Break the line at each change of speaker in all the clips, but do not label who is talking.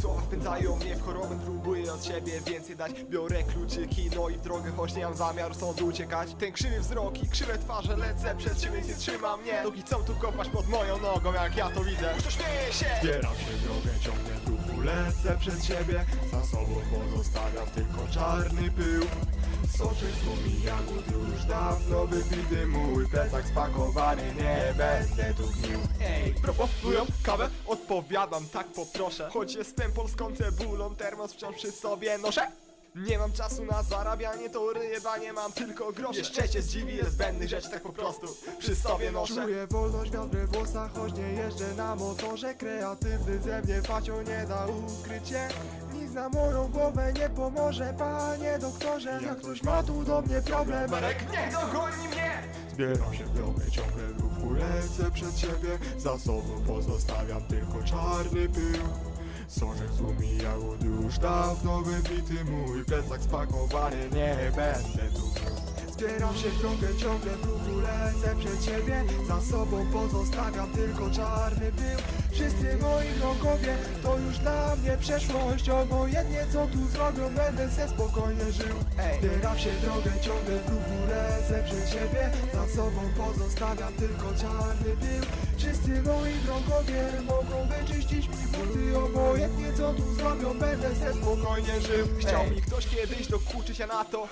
słowa wpędzają mnie w chorobę Próbuję od siebie więcej dać. Biorę kluczyki, no i w drogę Choć nie mam zamiaru stąd uciekać. Ten krzywy wzrok i krzywe twarze Lecę przez siebie, nie trzyma mnie. Dopóki chcą tu kopać pod moją nogą Jak ja to widzę. Już to się!
Zbieram się drogę, ciągle w ruchu lecę przed siebie. Za sobą pozostawiam tylko czarny pył Soczek z jagód już dawno wypity Mój plecak spakowany, nie będę tu gnił.
Ej, proponują kawę? Odpowiadam, tak poproszę. Choć jestem polską cebulą, termos wciąż przy sobie noszę. Nie mam czasu na zarabianie, to ryjebanie mam tylko grosze. Jeszcze cię zdziwi, jest zbędnych rzeczy tak po prostu przy sobie noszę.
Czuję wolność, wiatr we włosach, choć nie jeżdżę na motorze. Kreatywny ze mnie facio nie da ukrycie Nic na moją głowę nie pomoże, panie doktorze. Jak ktoś ma tu do mnie problem.
Marek, nie dogoni mnie!
Zbieram się w drogę, ciągle w ruchu lecę przed siebie. Za sobą pozostawiam tylko czarny pył. Soczek z gumi jagód już dawno wybity Mój plecak spakowany, nie będę tu. Zbieram się w ciągle w ruchu lecę przed siebie. Za sobą pozostawiam tylko czarny pył Wszyscy moi wrogowie to już dla mnie przeszłość. Obojętnie co tu zrobią, będę se spokojnie żył.
Ej.
Się drogę, ciągle w ruchu lecę przed siebie. Za sobą pozostawiam tylko czarny pył. Wszyscy moi wrogowie mogą wyczyścić mi buty. Obojętnie co tu zrobią, będę se spokojnie żył.
Chciał
Ej.
mi ktoś kiedyś dokuczyć, ja na to.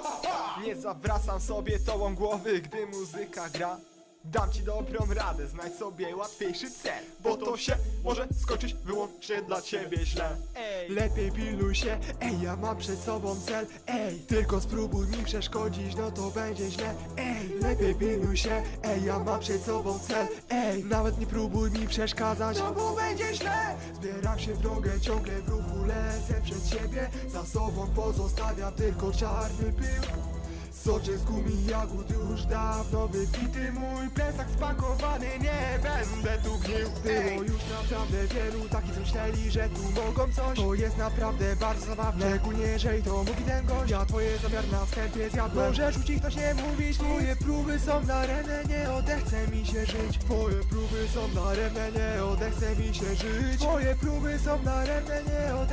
Nie zawracam sobie tołą głowy, gdy muzyka gra Dam ci dobrą radę, znajdź sobie łatwiejszy cel Bo to się może skończyć wyłącznie dla ciebie źle. Ej,
Lepiej piluj się, ej, ja mam przed sobą cel, ej Tylko spróbuj mi przeszkodzić, no to będzie źle, ej. Lepiej piluj się, ej, ja mam przed sobą cel, ej. Nawet nie próbuj mi przeszkadzać, no bo będzie źle. Zbieram się w drogę, ciągle w ruchu lecę przed siebie Za sobą pozostawiam tylko czarny pył Soczek z gumi jagód? Już dawno wypity Mój plecak spakowany, nie będę tu gnił. Było już naprawdę wielu takich, co myśleli, że tu mogą coś. To jest naprawdę bardzo zabawne, szczególnie jeżeli to mówi ten gość. Ja twoje zamiar na wstępie zjadłem. Może ci ktoś nie mówić Twoje próby są daremne, nie odechce mi się żyć. Twoje próby są daremne, nie odechce mi się żyć. Twoje próby są daremne, nie odechce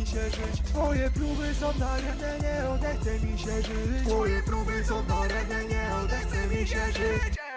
mi się żyć. Twoje próby są daremne, nie odechce mi się żyć. Twoje próby są daremne, nie odechce mi się żyć